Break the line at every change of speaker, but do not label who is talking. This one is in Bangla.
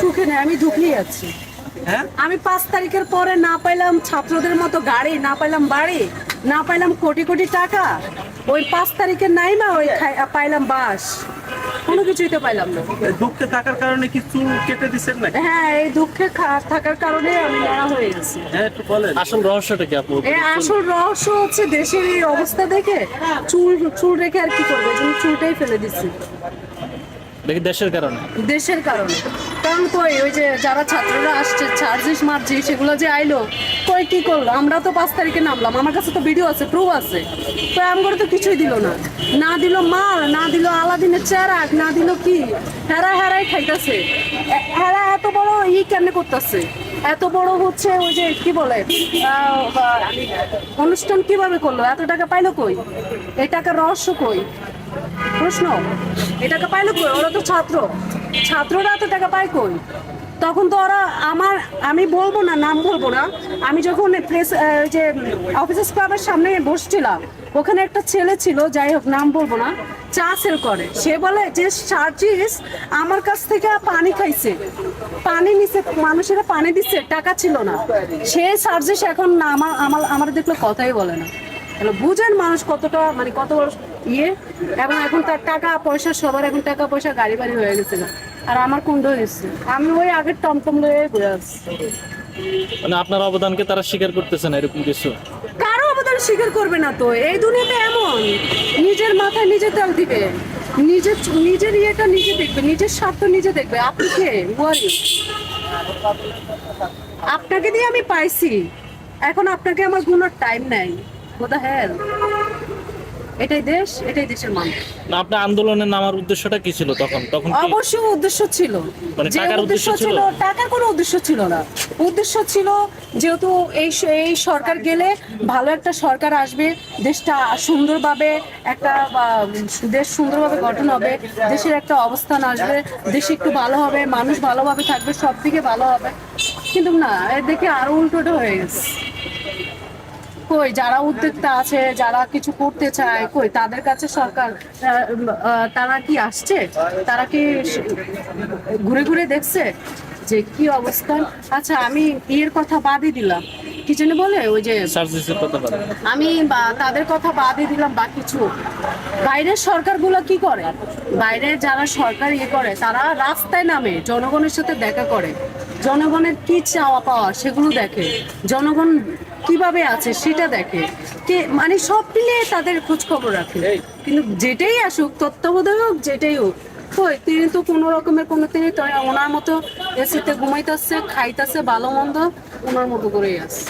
সুখে নেই আমি দুঃখেই আছি।
হ্যাঁ?
আমি পাঁচ তারিখের পরে না পাইলাম ছাত্রদের মতো গাড়ি না পাইলাম বাড়ি না পাইলাম কোটি কোটি টাকা। ওই পাঁচ তারিখে নাই না ওই পাইলাম বাস। কোনো কিছুই তো পাইলাম না।
দুঃখে থাকার কারণে কি চুল কেটে দিচ্ছেন নাকি?
হ্যাঁ এই দুঃখে থাকার কারণে আমি লড়া হয়ে গেছি।
হ্যাঁ একটু বলেন।
আসল রহস্যটা কি আপু
এই আসল রহস্য হচ্ছে দেশের এই অবস্থা দেখে চুল চুল রেখে আর কি করব? জন্য চুলটাই ফেলে দিচ্ছি
দেখি দেশের কারণে।
দেশের কারণে। কারণ কই? ওই যে যারা ছাত্ররা আসছে চার্জিস মার্জি সেগুলো যে আইলো, কই কি করল? আমরা তো পাঁচ তারিখে নামলাম, আমার কাছে তো ভিডিও আছে প্রুফ আছে। তো আমগরে তো কিছুই দিল না। না দিল মাল, না দিল আলাদিনের চেরাক, না দিল কি? হেরা হেরাই খাইতেছে। হেরা এত বড় ই কেমনে করতেছে? এত বড় হচ্ছে ওই যে, কি বলে অনুষ্ঠান কীভাবে করল? এত টাকা পাইলো কই? এই টাকার রহস্য কই? প্রশ্ন এ টাকা পাইলো কই? ওরা তো ছাত্র। ছাত্ররা এত টাকা পায় কই? তখন তো ওরা আমার, আমি বলব না, নাম বলব না। আমি যখন প্রেস যে অফিসার্স ক্লাবের সামনে বসছিলাম, ওখানে একটা ছেলে ছিল, যাই হোক, নাম বলব না, চা সেল করে। সে বলে, যে সার্জিস আমার কাছ থেকে পানি খাইছে। পানি নিছে, মানুষেরা পানি দিচ্ছে, টাকা ছিল না। সে সার্জিস এখন আমার আমার দেখলে কথাই বলে না। তাহলে বুঝেন মানুষ কতটা মানে কত বড় ইয়ে। এবং এখন তার টাকা পয়সা সবার এখন টাকা পয়সা গাড়ি বাড়ি হয়ে গেছে না। আর আমার কুণ্ড হয়েছে। আমি ওই আগের টমটম লয়ে ঘুরে আসছি।
মানে আপনার অবদানকে তারা স্বীকার করতেছে না এরকম কিছু?
কারও অবদান স্বীকার করবে না তো। এই দুনিয়াতে এমন। নিজের মাথায় নিজে তেল দিবে। নিজের নিজের ইয়েটা নিজে দেখবে। নিজের স্বার্থ নিজে দেখবে। আপনি কে? ওয়ারি আপনাকে দিয়ে আমি পাইছি। এখন আপনাকে আমার গুণার টাইম নাই। কোথা হেল এটাই দেশ এটাই দেশের মানুষ।
না আন্দোলনে নামার উদ্দেশ্যটা কি ছিল তখন? তখন
অবশ্যই উদ্দেশ্য ছিল।
মানে
যে উদ্দেশ্য
ছিল?
টাকার কোনো উদ্দেশ্য ছিল না। উদ্দেশ্য ছিল যেহেতু এই এই সরকার গেলে ভালো একটা সরকার আসবে দেশটা সুন্দরভাবে একটা দেশ সুন্দরভাবে গঠন হবে দেশের একটা অবস্থান আসবে দেশ একটু ভালো হবে মানুষ ভালোভাবে থাকবে সব দিকে ভালো হবে। কিন্তু না এর দেখে আরও উল্টোটা হয়ে গেছে। কই, যারা উদ্যোক্তা আছে, যারা কিছু করতে চায়, কই, তাদের কাছে সরকার তারা কি আসছে? তারা কি ঘুরে ঘুরে দেখছে যে কি অবস্থা? আচ্ছা আমি ইয়ের কথা বাদই দিলাম। কি জানি বলে? ওই যে
কথা
আমি তাদের কথা বাদই দিলাম বা কিছু। বাইরের সরকারগুলো কি করে? বাইরে যারা সরকার ইয়ে করে তারা রাস্তায় নামে জনগণের সাথে দেখা করে। জনগণের কি চাওয়া পাওয়া সেগুলো দেখে। জনগণ কীভাবে আছে সেটা দেখে। কে মানে সব মিলিয়ে তাদের খোঁজ খবর রাখে কিন্তু যেটাই আসুক তত্ত্বাবধায়ক হোক যেটাই হোক কই তিনি তো কোনো রকমের কোনো তিনি ওনার মতো এসিতে ঘুমাইতেছে খাইতেছে ভালো মন্দ ওনার মতো করেই আছে